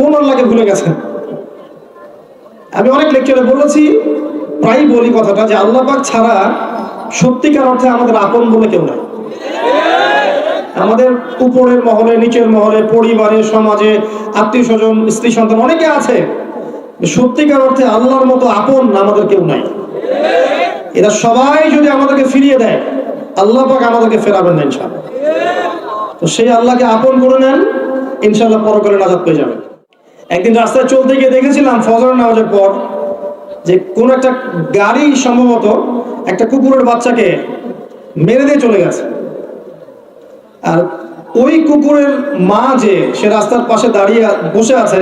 কোন আল্লাহকে ভুলে গেছেন? আমি অনেক লেকচারে বলেছি প্রায় বলি কথাটা যে আল্লাহ পাক ছাড়া সত্যিকার অর্থে আমাদের আপন বলে কেউ নাই। আমাদের উপরের মহলে, নিচের মহলে, পরিবারে, সমাজে আত্মীয় স্বজন স্ত্রী সন্তান অনেকে আছে সত্যিকার অর্থে আল্লাহর মতো আপন আমাদের কেউ নাই। এরা সবাই যদি আমাদেরকে ফিরিয়ে দেয়, আল্লাহ পাক আমাদেরকে ফেরাবেন না ইনশাআল্লাহ। তো সেই আল্লাহকে আপন করে নেন, ইনশাআল্লাহ পরকালে নাজাত পেয়ে যাবেন। একদিন রাস্তায় চলতে গিয়ে দেখেছিলাম ফজর নামাজের পর যে কোন একটা গাড়ি সম্ভবত একটা কুকুরের বাচ্চাকে মেরে দিয়ে চলে গেছে। আর ওই কুকুরের মা যে সে রাস্তার পাশে দাঁড়িয়ে বসে আছে,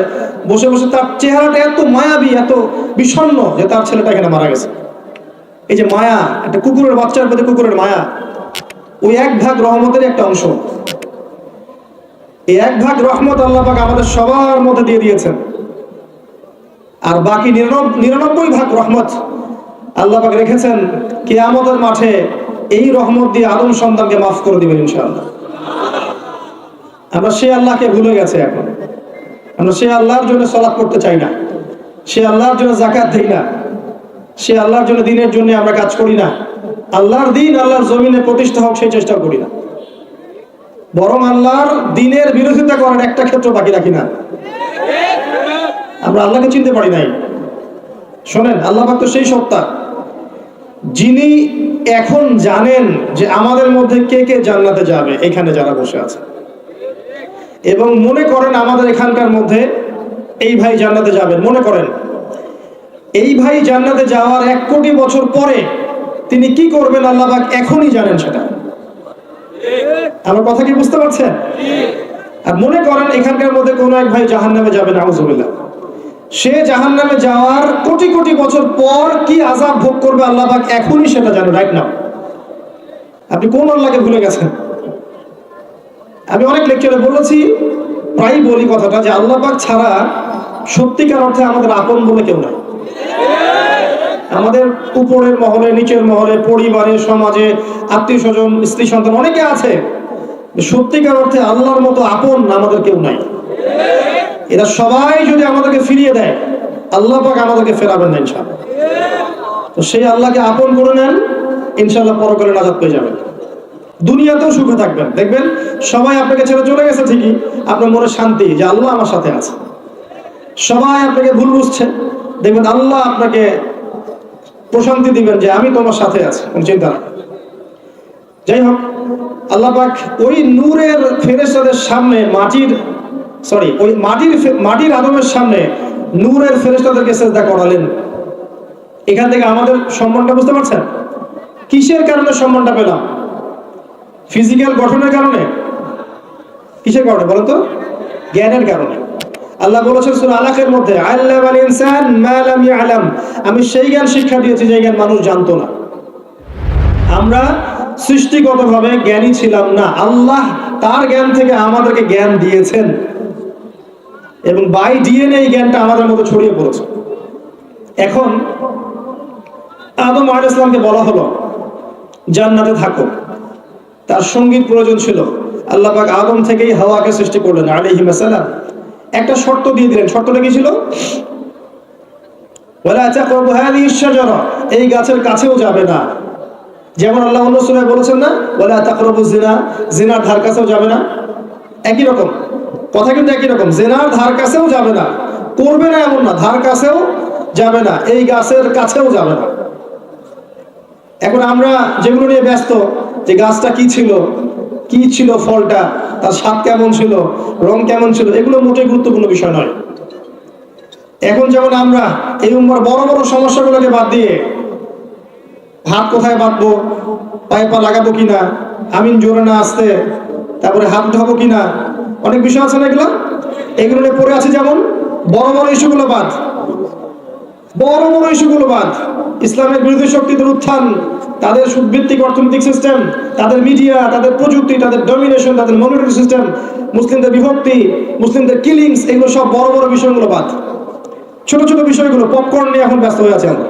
বসে বসে তার চেহারাটা এত মায়াবী, এত বিষণ্ণ যে তার ছেলেটা এখানে মারা গেছে। এই যে মায়া, একটা কুকুরের বাচ্চার প্রতি কুকুরের মায়া, ওই এক ভাগ রহমতের একটা অংশ। এই এক ভাগ রহমত আল্লাহ পাক আমাদের সবার মধ্যে দিয়ে দিয়েছেন। আর বাকি নিরানব্বই ভাগ রহমত আল্লাহ পাক রেখেছেন, কিয়ামতের মাঠে এই রহমত দিয়ে আদম সন্তানকে মাফ করে দিবেন ইনশাআল্লাহ। আমরা সেই আল্লাহকে ভুলে গেছে এখন। আমরা সে আল্লাহর জন্য সলাপ করতে চাই না। সে আল্লাহর জন্য জাকাত দেই না। সে আল্লাহর জন্য দিনের জন্য আমরা কাজ করি না। আল্লাহর দিন আল্লাহর জমিনে প্রতিষ্ঠা হোক সেই চেষ্টা করি না। বরং আল্লাহর দিনের বিরোধিতা করার একটা ক্ষেত্র বাকি রাখি না। আমরা আল্লাহকে চিনতে পারি নাই। শোনেন, আল্লাহ তো সেই সত্তা। যিনি এখন জানেন যে আমাদের মধ্যে কে কে জান্নাতে যাবে, এখানে যারা বসে আছে। এবং মনে করেন আমাদের এখানকার মধ্যে এই ভাই জান্নাতে যাবেন মনে করেন। এই ভাই জান্নাতে যাওয়ার এক কোটি বছর পরে তিনি কি করবেন, আল্লাহ এখনই জানেন সেটা। আমার কথা কি বুঝতে পারছেন? আর মনে করেন এখানকার মধ্যে কোনো এক ভাই জাহান নামে যাবেন আউজুবিল্লাহ সে জাহান নামে যাওয়ার কোটি কোটি বছর পর কি আজাব ভোগ করবে আল্লাহ পাক? এখনই সেটা জানেন রাইট নাও আপনি কোন আল্লাহকে ভুলে গেছেন? আমি অনেক লেকচারে বলেছি প্রায় বলি কথাটা যে আল্লাহবাক ছাড়া সত্যিকার অর্থে আমাদের আপন বলে কেউ নাই। আমাদের উপরের মহলে, নিচের মহলে পরিবারে সমাজে, আত্মীয় স্বজন, স্ত্রী সন্তান অনেকে আছে সত্যিকার অর্থে আল্লাহর মতো আপন আমাদের কেউ নাই। এরা সবাই যদি আমাদেরকে ফিরিয়ে দেয়, আল্লাহ পাক আমাদেরকে ফেরাবেন না ইনশাআল্লাহ। তো সেই আল্লাহকে আপন করে নেন, ইনশাআল্লাহ পরকালে নাজাত পেয়ে যাবেন। দুনিয়াতেও সুখে থাকবেন। দেখবেন, সবাই আপনাকে ছেড়ে চলে গেছে ঠিকই, আপনার মনে শান্তি যে আল্লাহ আমার সাথে আছে। সবাই আপনাকে ভুল বুঝছে। দেখবেন, আল্লাহ আপনাকে প্রশান্তি দিবেন যে আমি তোমার সাথে আছি চিন্তা যাই হোক আল্লাহ পাক ওই নূরের ফেরেশতাদের সামনে মাটির সরি ওই মাটির মাটির আদমের সামনে নূরের ফেরেশতাদেরকে সেজদা করালেন। এখান থেকে আমাদের সম্মানটা বুঝতে পারছেন? কিসের কারণে সম্মানটা পেলাম? ফিজিক্যাল গঠনের কারণে? কিসের কারণে বলো তো? জ্ঞানের কারণে। আল্লাহ বলেছেন সূরা আলাকের মধ্যে আল্লাহ ইয়ালাম। আমি সেই জ্ঞান শিক্ষা দিয়েছি যে জ্ঞান মানুষ জানতো না। আমরা সৃষ্টিগতভাবে জ্ঞানী ছিলাম না। আল্লাহ তার জ্ঞান থেকে আমাদেরকে জ্ঞান দিয়েছেন। এবং বাই ডিএনএ এই জ্ঞানটা আমাদের মতো ছড়িয়ে পড়েছে। এখন আদম আল ইসলামকে বলা হলো, জান্নাতে থাকো। তার সংগীত প্রয়োজন ছিল। আল্লাহ পাক আদম থেকেই হাওয়াকে সৃষ্টি করলেন আলাইহি সালাম একটা শর্ত দিয়ে দিলেন। শর্তটা কি ছিল? ওয়ালা তাকরাবু হাদিহি শাজারা। এই গাছের কাছেও যাবে না। যেমন আল্লাহ অন্য সূরায় বলেছেন না, ওয়ালা তাকরাবু জিনা জিনার ধার কাছেও যাবে না। একই রকম। কথা কিন্তু একই রকম। জেনার ধার কাছেও যাবে না। করবে না এমন না। ধার কাছেও যাবে না। এই গাছের কাছেও যাবে না। এখন আমরা যেগুলো নিয়ে ব্যস্ত, যে গাছটা কি ছিল কি ছিল ফলটা, তার স্বাদ কেমন ছিল, রং কেমন ছিল, এগুলো মোটেই গুরুত্বপূর্ণ বিষয় নয়। এখন যেমন আমরা এই উম্মার বড় বড় সমস্যাগুলোকে বাদ দিয়ে হাত কোথায় বাঁধবো? পায়ে পা লাগাবো কিনা? আমিন জোরে না আসতে। তারপরে হাত উঠাবো কিনা? অনেক বিষয় আছে না এগুলো? এগুলো নিয়ে পড়ে আছে যেমন, বড় বড় ইস্যুগুলো বাদ। বড় বড় ইস্যুগুলো বাদ। ইসলামের বিরোধী শক্তিদের উত্থান, তাদের সুদভিত্তিক অর্থনৈতিক সিস্টেম তাদের মিডিয়া তাদের প্রযুক্তি, তাদের ডমিনেশন তাদের মনিটরি সিস্টেম মুসলিমদের বিভক্তি, মুসলিমদের কিলিংস এগুলো সব বড় বড় বিষয়গুলো বাদ। ছোট ছোট বিষয়গুলো পপকর্ন নিয়ে এখন ব্যস্ত হয়ে আছে আমরা।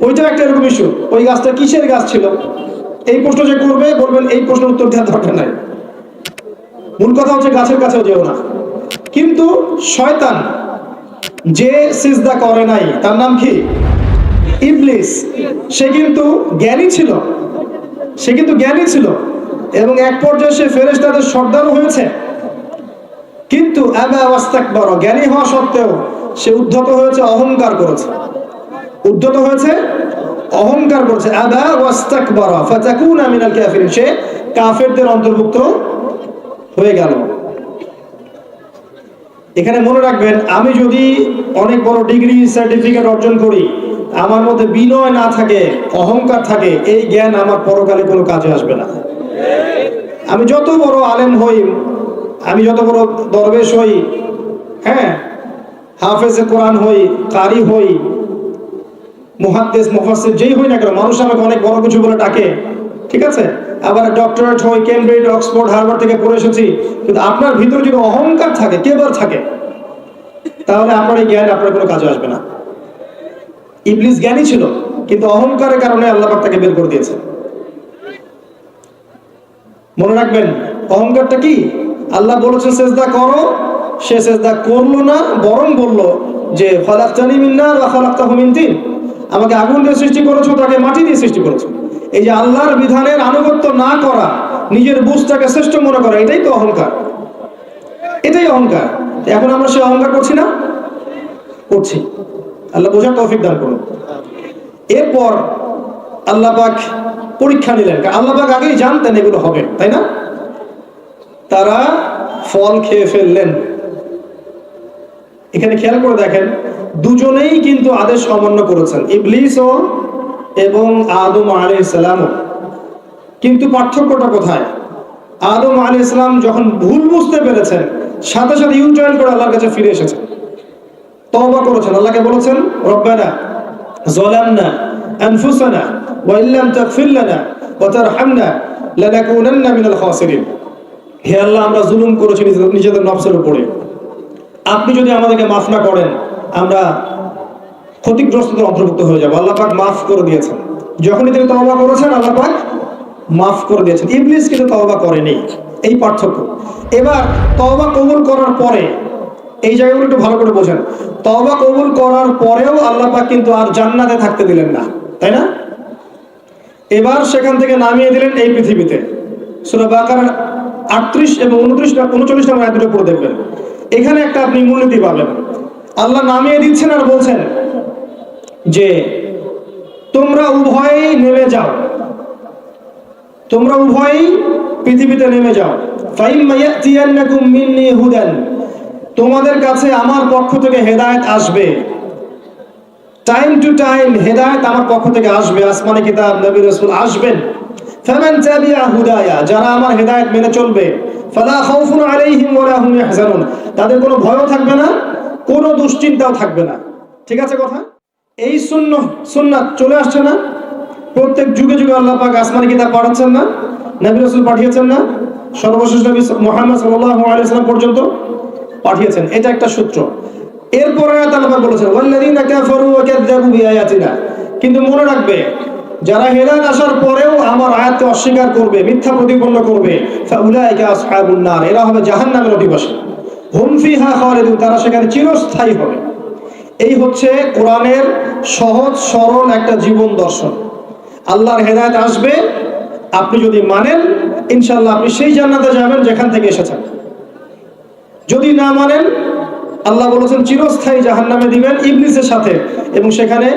ওইটাও একটা এরকম ইস্যু ওই গাছটা কিসের গাছ ছিল? এই প্রশ্ন যে করবে, বলবেন এই প্রশ্নের উত্তর দেওয়ার দরকার নাই। মূল কথা হচ্ছে গাছের কাছেও যেও না। কিন্তু শয়তান যে সিজদা করে নাই, তার নাম কি? ইবলিস। সে কিন্তু জ্ঞানী ছিল। সে কিন্তু জ্ঞানী ছিল। এবং এক পর্যায়ে সে ফেরেশতাদের সর্দারও হয়েছে। কিন্তু আবা ওয়াস্তাকবার, জ্ঞানী হওয়া সত্ত্বেও সে উদ্ধত হয়েছে, অহংকার করেছে। উদ্ধত হয়েছে, অহংকার করেছে আবা ওয়াস্তাকবার, ফাতাকুনা মিনাল কাফিরিন। সে কাফেরদের অন্তর্ভুক্ত হয়ে গেল। এখানে মনে রাখবেন, আমি যদি অনেক বড় ডিগ্রি, সার্টিফিকেট অর্জন করি, আমার মধ্যে বিনয় না থাকে, অহংকার থাকে, এই জ্ঞান আমার পরকালে কোনো কাজে আসবে না। আমি যত বড় আলেম হই, আমি যত বড় দরবেশ হই হ্যাঁ হাফেজে কোরআন হই, কারি হই মুহাদ্দেস, মুফাসসির, যেই হই না কেন, মানুষ আমাকে অনেক বড় কিছু বলে ডাকে, ঠিক আছে? আবার ডক্টরেট হই, কেমব্রিজ, অক্সফোর্ড, হার্ভার্ড থেকে পড়ে এসেছি, কিন্তু আপনার ভিতরে যদি অহংকার থাকে কেবল থাকে? তাহলে আপনার এই জ্ঞান আপনার কোনো কাজে আসবে না। ইবলিস জ্ঞানী ছিল, কিন্তু অহংকারের কারণে আল্লাহ পাক তাকে বের করে দিয়েছে। মনে রাখবেন, অহংকারটা কি? আল্লাহ বলেছে সেজদা করো, সে সেজদা করল না, বরং বলল যে, ফলাক্তানি মিন্নার বা ফলাক্তাহু মিন তিন। আমাকে আগুন দিয়ে সৃষ্টি করেছ, তাকে মাটি দিয়ে সৃষ্টি করেছ। এই যে আল্লাহর বিধানের আনুগত্য না করা, নিজের বুঝটাকে শ্রেষ্ঠ মনে করা, এটাই তো অহংকার। এটাই অহংকার। এখন আমরা সে অহংকার করছি না? করছি। আল্লাহ বোঝার তৌফিক দান করুন। এরপর আল্লাহ পাক পরীক্ষা নিলেন। আল্লাহ পাক আগেই জানতেন এগুলো হবে, তাই না? তারা ফল খেয়ে ফেললেন। এখানে খেয়াল করে দেখেন দুজনেই কিন্তু আদেশ অমান্য করেছেন ইবলিস ও এবং আদম আলী ইসলামও কিন্তু পার্থক্যটা কোথায়? আদম আলী ইসলাম যখন ভুল বুঝতে পেরেছেন, সাথে সাথে ইউটার্ন করে আল্লাহর কাছে ফিরে এসেছেন। তবা করেছেন। আল্লাহকে বলেছেন, রব্বানা যালামনা আনফুসানা ওয়া ইল্লাম তাগফির লানা ওয়া তারহামনা লানাকুনান্না মিনাল খাসিরিন। হে আল্লাহ, আমরা জুলুম করেছি নিজেদের নফসের উপরে। আপনি যদি আমাদেরকে মাফ না করেন আমরা ক্ষতিগ্রস্তদের অন্তর্ভুক্ত হয়ে যাব। আল্লাহ পাক মাফ করে দিয়েছেন। যখনই তিনি তওবা করেছেন, আল্লাহ পাক মাফ করে দিয়েছেন। ইবলিস কিন্তু তওবা করেনি। এই পার্থক্য। এবার তওবা কবুল করার পরে, এই জায়গাগুলো একটু ভালো করে বোঝেন। তওবা কবুল করার পরেও আল্লাহ পাক কিন্তু আর জান্নাতে থাকতে দিলেন না। তাই না? এবার সেখান থেকে নামিয়ে দিলেন এই পৃথিবীতে। সূরা বাকারার আটত্রিশ এবং উনত্রিশ উনচল্লিশ নম্বর দুটো পড়ে দেখবেন। এখানে একটা আপনি মূলনীতি পাবেন। আল্লাহ নামিয়ে দিচ্ছেন আর বলছেন যে, তোমরা উভয়েই নেমে যাও। তোমরা উভয়েই পৃথিবীতে নেমে যাও। তোমাদের কাছে আমার পক্ষ থেকে হেদায়েত আসবে। টাইম টু টাইম হেদায়েত আমার পক্ষ থেকে আসবে। আসমানি কিতাব, নবী রসুল আসবেন। যারা আমার হেদায়েত মেনে চলবে। তাদের কোনো ভয়ও থাকবে না। কোনো দুশ্চিন্তাও থাকবে না। ঠিক আছে কথা? এই শূন্য সুন্নাত চলে আসছে না? প্রত্যেক যুগে যুগে আল্লাহ পাক আসমানি কিতাব পাঠাচ্ছেন না? নবী রাসূল পাঠিয়েছেন না? সর্বশেষ নবী মুহাম্মদ সাল্লাল্লাহু আলাইহি ওয়াসাল্লাম পর্যন্ত পাঠিয়েছেন। এটা একটা সূত্র। এরপরে আল্লাহ বলেছেন, ওয়াল্লাযীনা কাফারু ওয়া কাযযাবু বিআয়াতিনা। কিন্তু মনে রাখবে, যারা হেদায়েত আসার পরেও আমার আয়াতকে অস্বীকার করবে, মিথ্যা প্রতিপন্ন করবে, ফাউলাইকা আসহাবুন নার। এরা হবে জাহান্নামের অধিবাসী। তারা সেখানে চিরস্থায়ী হবে। এই হচ্ছে কোরআনের সহজ, সরল একটা জীবন দর্শন। আল্লাহর হেদায়ত আসবে, আপনি যদি মানেন ইনশাল্লাহ আপনি সেই জান্নাতে যাবেন যেখান থেকে এসেছেন। যদি না মানেন, আল্লাহ বলেছেন চিরস্থায়ী জাহান্নামে দিবেন ইবলিসের সাথে, এবং সেখানে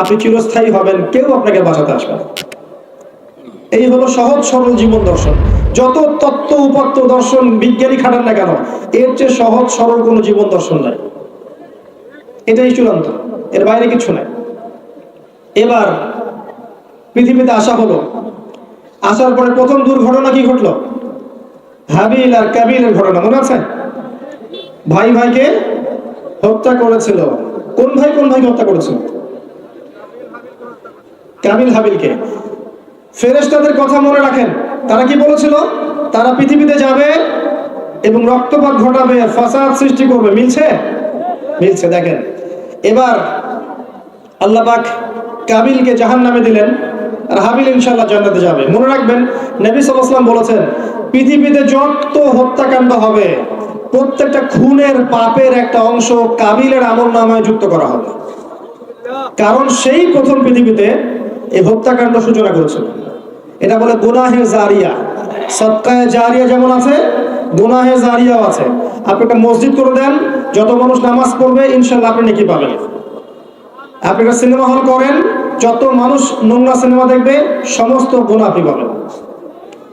আপনি চিরস্থায়ী হবেন, কেউ আপনাকে বাঁচাতে আসবে এই হলো সহজ, সরল জীবন দর্শন। যত তত্ত্ব উপাত্ত দর্শন বিজ্ঞানী খাটান না কেন, এর চেয়ে সহজ, সরল কোনো জীবন দর্শন নাই। এটাই চূড়ান্ত। এর বাইরে কিছু নাই। এবার পৃথিবীতে আসা হলো। আসার পরে প্রথম দুর্ঘটনা কি ঘটলো? হাবিল আর কাবিলের ঘটনা, মনে আছে? ভাই ভাইকে হত্যা করেছিল। কোন ভাই, কোন ভাইকে হত্যা করেছিল? কাবিল হাবিলকে। ফেরেস্তাদের কথা মনে রাখেন। তারা কি বলেছিল? তারা পৃথিবীতে যাবে এবং রক্তপাত ঘটাবে, ফাসাদ সৃষ্টি করবে। মিলছে? মিলছে, দেখেন। এবার আল্লাহ পাক কাবিলকে জাহান নামে দিলেন। আর হাবিল ইনশাল্লাহ জান্নাতে যাবে। মনে রাখবেন, নবী আলাইহি বলেছেন, পৃথিবীতে যত হত্যাকাণ্ড হবে, প্রত্যেকটা খুনের পাপের একটা অংশ কাবিলের আমল নামায় যুক্ত করা হবে। কারণ সেই প্রথম পৃথিবীতে এই হত্যাকাণ্ড সূচনা করেছিল। এটা বলে গুনাহে জারিয়া। সৎকায় জারিয়া যেমন আছে, গুনাহে জারিয়াও আছে। আপনি একটা মসজিদ করে দেন, যত মানুষ নামাজ পড়বে ইনশাল্লাহ আপনি নাকি পাবেন। আপনি একটা সিনেমা হল করেন, যত মানুষ নোংরা সিনেমা দেখবে, সমস্ত গুণ আপনি পাবেন।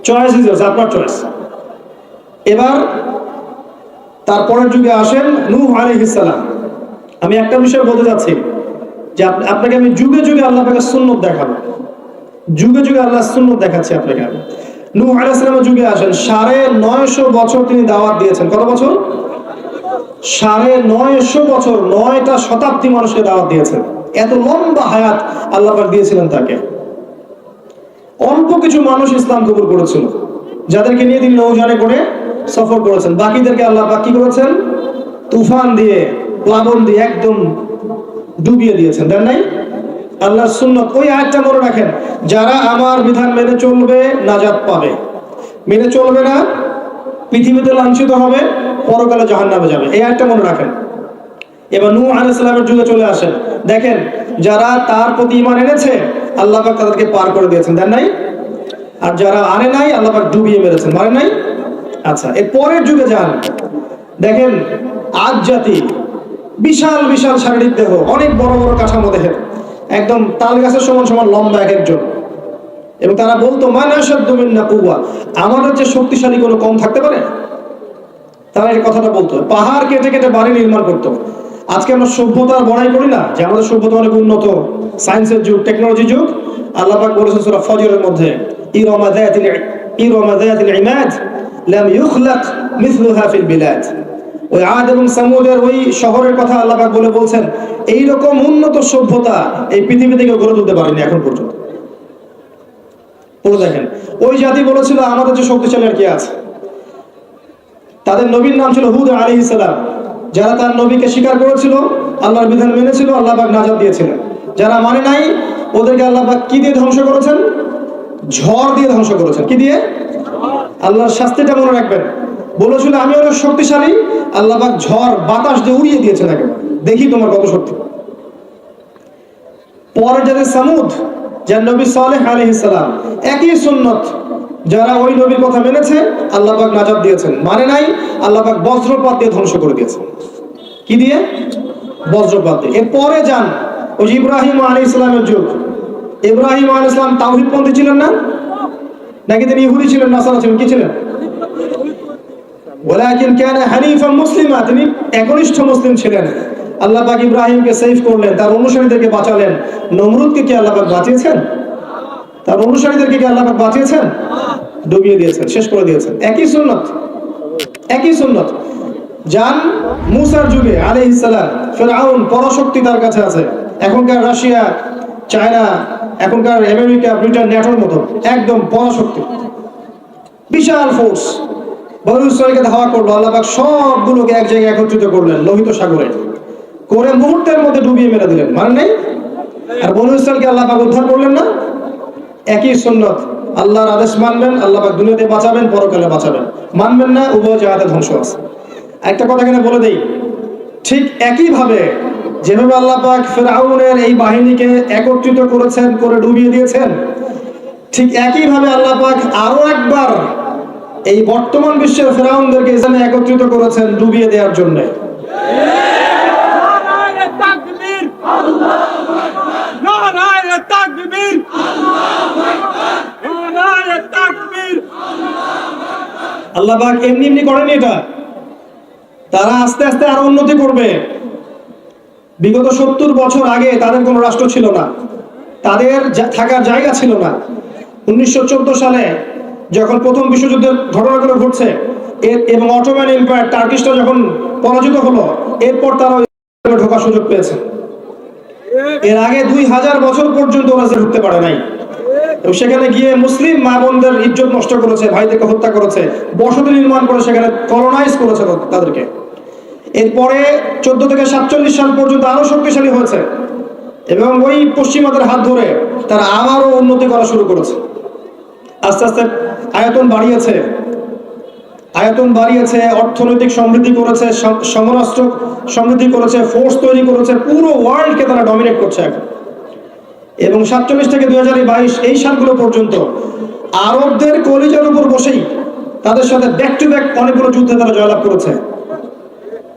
চয়েস ইজ আপনার চয়েস এবার, তারপরের যুগে আসেন নূহ আলাইহিস সালাম। আমি একটা বিষয় বলতে যাচ্ছি, যে আপ- আপনাকে আমি যুগে যুগে আল্লাহ পাকে সুন্নত দেখাবো। যুগে যুগে আল্লাহ সুন্নত দেখাচ্ছি আপনাকে আমি নূহ আলাইহিস সালামের যুগে আসেন, সাড়ে নয়শো বছর তিনি দাওয়াত দিয়েছেন। কত বছর? সাড়ে নয়শো বছর, নয়টা শতাব্দী মানুষকে দাওয়াত দিয়েছেন। এত লম্বা হায়াত আল্লাহ দিয়েছিলেন তাকে। অল্প কিছু মানুষ ইসলাম কবুল করেছিল, যাদেরকে নিয়ে তিনি নৌজানে করে সফর করেছেন। বাকিদেরকে আল্লাহ পাক কি করেছেন? তুফান দিয়ে, প্লাবন দিয়ে একদম ডুবিয়ে দিয়েছেন। দেন নাই? আল্লাহর সুন্নত ওই আয়াতটা মনে রাখেন, যারা আমার বিধান মেনে চলবে, নাজাত পাবে। মেনে চলবে না, পৃথিবীতে লাঞ্ছিত হবে, পরকালে জাহান্নামে যাবে। এই আয়াতটা মনে রাখেন। এবার নূহ আলাইহিস সালামের যুগে চলে আসেন। দেখেন, যারা তার প্রতি ইমান এনেছে আল্লাহবাক তাদেরকে পার করে দিয়েছেন। দেন নাই? আর যারা আনে নাই আল্লাহবাক ডুবিয়ে মেরেছেন। মারে নাই? আচ্ছা এর পরের যুগে যান। দেখেন আজ জাতি বিশাল বিশাল শারীরিক দেহ, অনেক বড় বড় কাঠামো দেহের। একদম তাল গাছের সমান সমান লম্বা এক একজন। এবং তারা বলতো মান আসাদ্দু মিন্না কুওয়া? আমাদের যে শক্তিশালী কোনো কম থাকতে পারে? তারা এই কথাটা বলতো। পাহাড় কেটে কেটে বাড়ি নির্মাণ করতো। আজকে আমরা সভ্যতার বড়াই করি না, যে আমাদের সভ্যতা অনেক উন্নত। সায়েন্সের যুগ, টেকনোলজি যুগ। আল্লাহ পাক বলেছেন সূরা ফজরের মধ্যে, ইরামা যাতিল ইরামা যাতিল ইমাদ লাম ইখলাক মিথলুহা ফিল বিলাদ। ওই আদ এবং সামুদের ওই শহরের কথা আল্লাহ বলে বলছেন এই রকম উন্নত সভ্যতা এই পৃথিবী থেকে গড়ে তুলতে পারেনি এখন পর্যন্ত। পড়ে দেখেন, ওই জাতি বলেছিল, আমাদের যে শক্তিশালী আর কি আছে? তাদের নবীর নাম ছিল হুদ আলী ইসলাম যারা তার নবীকে স্বীকার করেছিল, আল্লাহর বিধান মেনেছিল, আল্লাহ পাক নাজাত দিয়েছিলেন। যারা মানে নাই, ওদেরকে আল্লাহ পাক কি দিয়ে ধ্বংস করেছেন? ঝড় দিয়ে ধ্বংস করেছেন। কি দিয়ে? আল্লাহর শাস্তিটা মনে রাখবেন। বলেছিল আমি অনেক শক্তিশালী। আল্লাহ পাক ঝড়, বাতাস দিয়ে উড়িয়ে দিয়েছেন একেবারে। দেখি তোমার কত শক্তি। পরে যাদের সামুদ, যার নবী সালেহ আলহিসাম একই সুন্নত, যারা ওই নবীর কথা মেনেছে আল্লাহ পাক নাজাত দিয়েছেন। মানে নাই আল্লাহ পাক বজ্রপাত দিয়ে ধ্বংস করে দিয়েছেন। কি দিয়ে? বজ্রপাত দিয়ে। এরপরে যান ওই ইব্রাহিম আলী ইসলামের যুগ। ইব্রাহিম আলী ইসলাম তাওহিদপন্থী ছিলেন না? নাকি তিনি ইহুদি ছিলেন, নাসারা ছিলেন? কি ছিলেন? ওয়ালাকিন কানা হানিফান মুসলিমা, তিনি একনিষ্ঠ মুসলিম ছিলেন। আল্লাহ পাক ইব্রাহিমকে সেভ করলেন, তার অনুসারীদেরকে বাঁচালেন। নমরুদকে কি আল্লাহ পাক বাঁচিয়েছেন? তার অনুসারীদেরকে কি আল্লাহ পাক বাঁচিয়েছেন? ডুবিয়ে দিয়েছেন, শেষ করে দিয়েছেন। একই সুন্নত একই সুন্নত। যান মুসার যুগে, আলাইহিস সালাম ফেরাউন পরাশক্তি তার কাছে আছে। এখনকার রাশিয়া, চায়না, এখনকার আমেরিকা, ব্রিটেন ন্যাটোর মতো, একদম পরাশক্তি। বিশাল ফোর্স বনু ইসরায়েলকে ধাওয়া করল, আল্লাহ পাক সবগুলোকে এক জায়গায় একত্রিত করলেন লোহিত সাগরে। করে মুহূর্তের মধ্যে ডুবিয়ে মেরে দিলেন। মানে নেই? আর বনু ইসরায়েলকে উদ্ধার করলেন না? একই সুন্নত। আল্লাহর আদেশ মানবেন, আল্লাহ পাক দুনিয়াতে বাঁচাবেন, পরকালে বাঁচাবেন। মানবেন না, উভয় জায়গাতে ধ্বংস আছে। একটা কথা এখানে বলে দেই। ঠিক একই ভাবে যেভাবে আল্লাহ পাক ফেরাউনের এই বাহিনীকে একত্রিত করেছেন, করে ডুবিয়ে দিয়েছেন, ঠিক একই ভাবে আল্লাহ পাক আরও একবার এই বর্তমান বিশ্বের ফেরাউনদেরকে এখানে একত্রিত করেছেন ডুবিয়ে দেওয়ার জন্য। নারায়ণ তাকবীর। নারায়ণ তাকবীর। নারায়ণ তাকবীর। আল্লাহ পাক এমনি এমনি করেনি এটা। তারা আস্তে আস্তে আরও উন্নতি করবে। বিগত সত্তর বছর আগে তাদের কোনো রাষ্ট্র ছিল না। তাদের থাকার জায়গা ছিল না। উনিশশো চোদ্দ সালে যখন প্রথম বিশ্বযুদ্ধের ঘটনাগুলো ঘটছে এবং অটোম্যান এম্পায়ার টার্কিশটা যখন পরাজিত হলো, এরপর তারা ঢোকার সুযোগ পেয়েছে। এর আগে দুই হাজার বছর পর্যন্ত ওরা যে ঢুকতে পারে নাই। সেখানে গিয়ে মুসলিম মা বোনদের ইজ্জত নষ্ট করেছে, ভাইদেরকে হত্যা করেছে, বসতি নির্মাণ করে সেখানে কলোনাইজ করেছে তাদেরকে। এরপরে চোদ্দ থেকে সাতচল্লিশ সাল পর্যন্ত আরও শক্তিশালী হয়েছে। এবং ওই পশ্চিমাদের হাত ধরে তারা আবারও উন্নতি করা শুরু করেছে। আস্তে আস্তে আয়তন বাড়িয়েছে। আয়তন বাড়িয়েছে, অর্থনৈতিক সমৃদ্ধি করেছে সমরাষ্ট্র সমৃদ্ধি করেছে ফোর্স তৈরি করেছে, পুরো ওয়ার্ল্ডকে তারা ডমিনেট করছে এখন। এবং সাতচল্লিশ থেকে হাজার বাইশ এই সালগুলো পর্যন্ত আরবদের কলিজার উপর বসেই তাদের সাথে ব্যাক টু ব্যাক অনেকগুলো যুদ্ধে তারা জয়লাভ করেছে।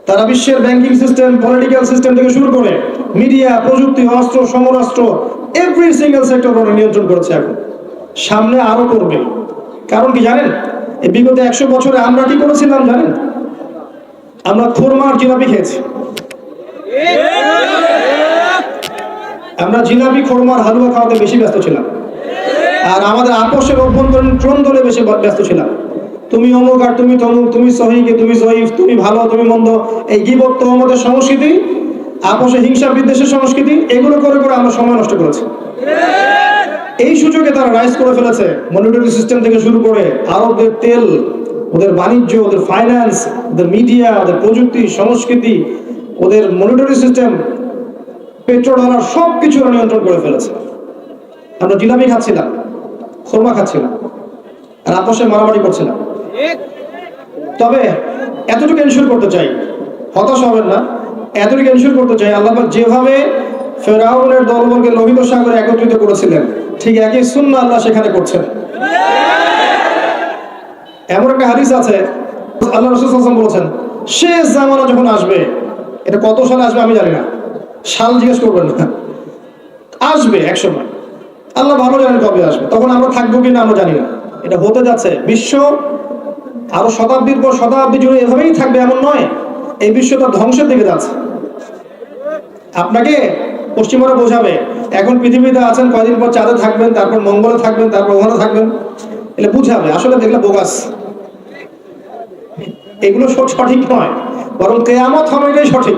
তারা বিশ্বের ব্যাংকিং সিস্টেম পলিটিক্যাল সিস্টেম থেকে শুরু করে মিডিয়া প্রযুক্তি, অস্ত্র সমরাস্ত্র এভরি সিঙ্গেল সেক্টর নিয়ন্ত্রণ করেছে এখন। সামনে আরও করবে। কারণ কি জানেন? এই বিগত একশো বছরে আমরা কি করেছিলাম জানেন? আমরা খোরমার জিলাপি খেয়েছি। আমরা জিলাপি, খোরমার, হালুয়া খাওয়াতে বেশি ব্যস্ত ছিলাম। আর আমাদের আপোষের অভ্যন্তরীণ দলে বেশি ব্যস্ত ছিলাম। তুমি অমুক আর তুমি তমুক, তুমি সহিকে তুমি জয়ীফ, তুমি ভালো, তুমি মন্দ, এই গিবত তহমতের সংস্কৃতি, আপোষে হিংসা বিদ্বেষের সংস্কৃতি, এগুলো করে করে আমরা সময় নষ্ট করেছি। এই সুযোগে তারা রাইজ করে ফেলেছে। মনিটরি সিস্টেম থেকে শুরু করে আরবদের তেল, ওদের বাণিজ্য, ওদের ফাইন্যান্স ওদের মিডিয়া ওদের প্রযুক্তি, সংস্কৃতি, ওদের মনিটরি সিস্টেম পেট্রো ডলার সব কিছু নিয়ন্ত্রণ করে ফেলেছে। আমরা জিলাপি খাচ্ছিলাম খোরমা খাচ্ছিলাম আর আপোষে মারামারি করছিলাম তবে এতটুকু এনশিওর করতে চাই, হতাশ হবেন না, এতটুকু এনশিওর করতে চাই, আল্লাহ যেভাবে ফেরাউনের দলবলকে লোহিত সাগরে একত্রিত করেছিলেন। ঠিক একই শূন্য আল্লাহ সেখানে করছেন। এমন একটা হাদিস আছে, আল্লাহ রসুল বলেছেন শেষ জামানা যখন আসবে, এটা কত সালে আসবে আমি জানি না। সাল জিজ্ঞেস করবেন না। আসবে এক সময়। আল্লাহ ভালো জানেন কবে আসবে। তখন আমরা থাকব কিনা আমরা জানি না। এটা হতে যাচ্ছে বিশ্ব আরও শতাব্দীর পর শতাব্দী জুড়ে এভাবেই থাকবে, এমন নয়। এই বিশ্বটা ধ্বংসের দিকে যাচ্ছে। আপনাকে পশ্চিমারা বোঝাবে। এখন পৃথিবীতে আছেন, কয়দিন পর চাঁদে থাকবেন, তারপর মঙ্গলে থাকবেন, তারপর ওখানে থাকবেন এটা বুঝাবে। আসলে দেখলে বোগাস। এগুলো সঠিক নয়, বরং কেয়ামত হবে এটাই সঠিক।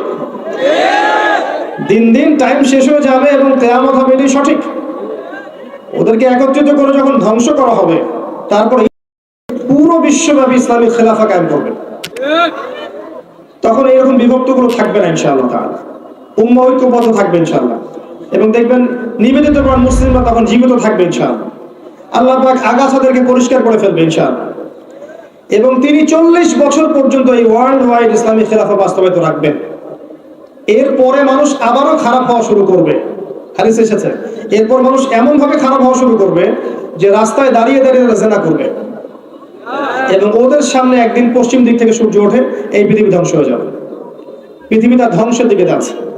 দিন দিন টাইম শেষ হয়ে যাবে এবং কেয়ামত হবে এটাই সঠিক। ওদেরকে একত্রিত করে যখন ধ্বংস করা হবে, তারপর পুরো বিশ্বব্যাপী ইসলামিক খেলাফা কায়েম করবে। তখন এইরকম বিভক্তগুলো থাকবে না, ইনশাআল্লাহ তাআলা। উম্মা ঐক্যবদ্ধ থাকবে এবং দেখবেন নিবেদিত মুসলিমরা তখন জীবিত থাকবে আল্লাহ পাক আগাছাদেরকে পরিষ্কার করে ফেলবে এবং তিনি চল্লিশ বছর পর্যন্ত এই ওয়ার্ল্ড ওয়াইড ইসলামী খেলাফা বাস্তবায়িত রাখবেন। এরপরে মানুষ আবারও খারাপ হওয়া শুরু করবে। হারিস এসেছে। এরপর মানুষ এমন ভাবে খারাপ হওয়া শুরু করবে যে রাস্তায় দাঁড়িয়ে দাঁড়িয়ে তারা করবে। এবং ওদের সামনে একদিন পশ্চিম দিক থেকে সূর্য ওঠে, এই পৃথিবী ধ্বংস হয়ে যাবে। পৃথিবীটা ধ্বংসের দিকে যাচ্ছে।